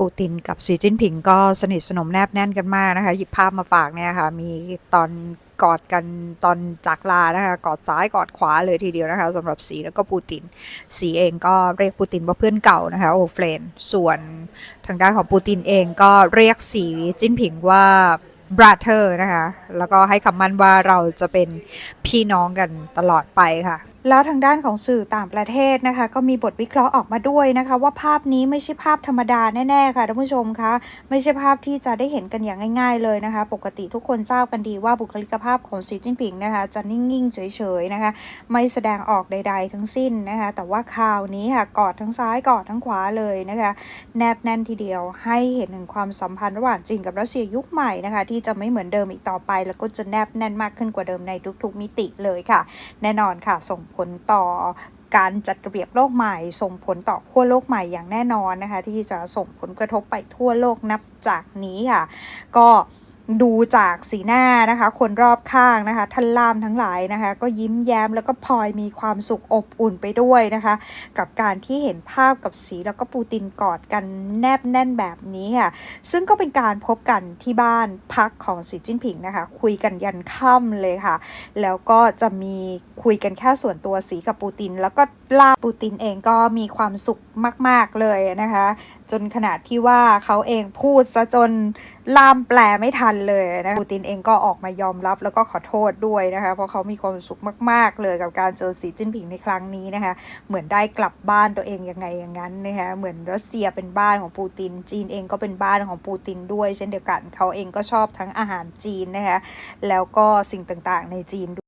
ปูตินกับสีจิ้นผิงก็สนิทสนมแนบแน่นกันมากนะคะหยิบภาพมาฝากเนี่ยค่ะ มีตอนกอดกันตอนจากลานะคะกอดซ้ายกอดขวาเลยทีเดียวนะคะสำหรับสีแล้วก็ปูติน สีเองก็เรียกปูตินว่าเพื่อนเก่านะคะโอเฟรนส่วนทางด้านของปูตินเองก็เรียกสีจิ้นผิงว่า brother นะคะ แล้วก็ให้คำมั่นว่าเราจะเป็นพี่น้องกันตลอดไปค่ะ แล้วทางด้านของสื่อต่างประเทศนะคะ ก็มีบทวิเคราะห์ออกมาด้วยนะคะ ว่าภาพนี้ไม่ใช่ภาพธรรมดาแน่ๆค่ะท่านผู้ชมคะไม่ใช่ภาพที่จะได้เห็นกันอย่างง่าย ๆเลยนะคะ ปกติทุกคนทราบกันดีว่าบุคลิกภาพของสีจิ้นผิงนะคะ จะนิ่งๆเฉยๆนะคะ ไม่แสดงออกใด ๆ ทั้งสิ้นนะคะ แต่ว่าคราวนี้ค่ะกอดทั้งซ้ายกอดทั้งขวาเลยนะคะ แนบแน่นทีเดียวให้เห็นถึงความสัมพันธ์ระหว่างจีนกับรัสเซียยุคใหม่นะคะ ที่จะไม่เหมือนเดิมอีกต่อไป แล้วก็จะแนบแน่นมากขึ้นกว่าเดิมในทุก ๆ มิติเลยค่ะ แน่นอนค่ะส่งผลลต่อการจัดระเบียบโลกใหม่ ส่งผลต่อขั้วโลกใหม่อย่างแน่นอนนะคะ ที่จะส่งผลกระทบไปทั่วโลกนับจากนี้ค่ะ ก็ ดูจากสีหน้านะคะ คนรอบข้างนะคะ ท่านล่ามทั้งหลายนะคะ ก็ยิ้มแย้มแล้วก็พลอยมีความสุขอบอุ่นไปด้วยนะคะ กับการที่เห็นภาพกับสีแล้วก็ปูตินกอดกันแนบแน่นแบบนี้ค่ะ ซึ่งก็เป็นการพบกันที่บ้านพักของสีจิ้นผิงนะคะ คุยกันยันค่ำเลยค่ะ แล้วก็จะมีคุยกันแค่ส่วนตัวสีกับปูติน แล้วก็ล่าปูตินเองก็มีความสุขมาก ๆเลยนะคะ จนขนาดที่ว่าเขาเองพูดซะจนล่ามแปลไม่ทันเลยนะคะปูตินเองก็ออกมายอมรับแล้วก็ขอโทษด้วยนะคะ เพราะเขามีความสุขมาก ๆ เลยกับการเจอสีจิ้นผิงในครั้งนี้นะคะ เหมือนได้กลับบ้านตัวเองยังไงอย่างนั้นนะคะ เหมือนรัสเซียเป็นบ้านของปูติน จีนเองก็เป็นบ้านของปูตินด้วย เช่นเดียวกันเขาเองก็ชอบทั้งอาหารจีนนะคะ แล้วก็สิ่งต่างๆในจีนด้วย